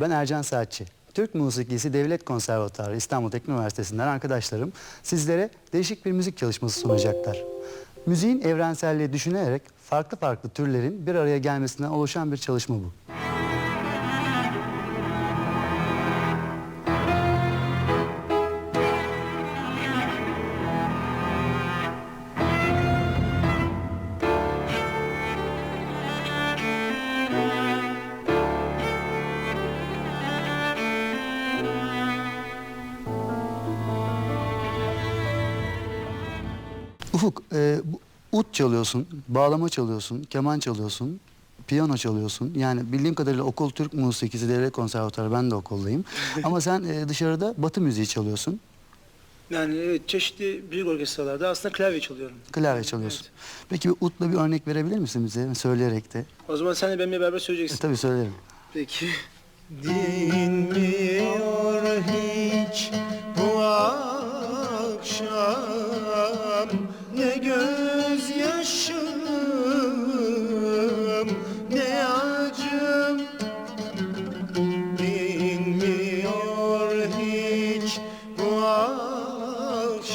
Ben Ercan Saatçi. Türk Musikisi Devlet Konservatuarı İstanbul Teknik Üniversitesi'nden arkadaşlarım sizlere değişik bir müzik çalışması sunacaklar. Müziğin evrenselliği düşünerek farklı farklı türlerin bir araya gelmesinden oluşan bir çalışma bu. Ufuk, e, ut çalıyorsun, bağlama çalıyorsun, keman çalıyorsun, piyano çalıyorsun. Yani bildiğim kadarıyla okul Türk Musikisi Devlet Konservatuarı, ben de okuldayım. Ama sen e, dışarıda batı müziği çalıyorsun, Yani evet, çeşitli büyük orkestralarda aslında klavye çalıyorum. klavye çalıyorsun. Peki bir utla bir örnek verebilir misin bize, söyleyerek de? O zaman sen de benimle beraber E, söyleyeceksin. tabii söylerim. Peki. Dinmiyor hiç akşam Ne gözyaşım ne acım. Dinmiyor hiç bu akşam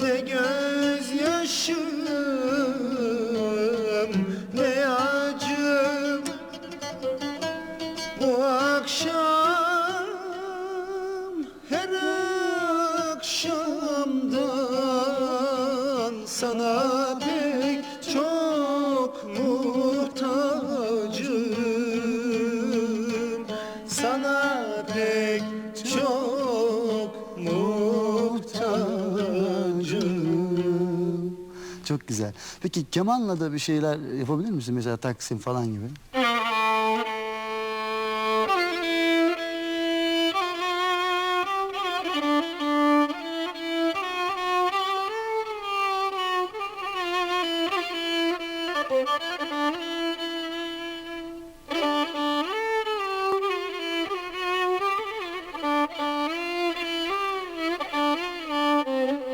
Ne gözyaşım ne acım. Bu akşam sana pek çok muhtacım sana pek çok muhtacım Çok güzel. Peki kemanla da bir şeyler yapabilir misin? Mesela Taksim falan gibi.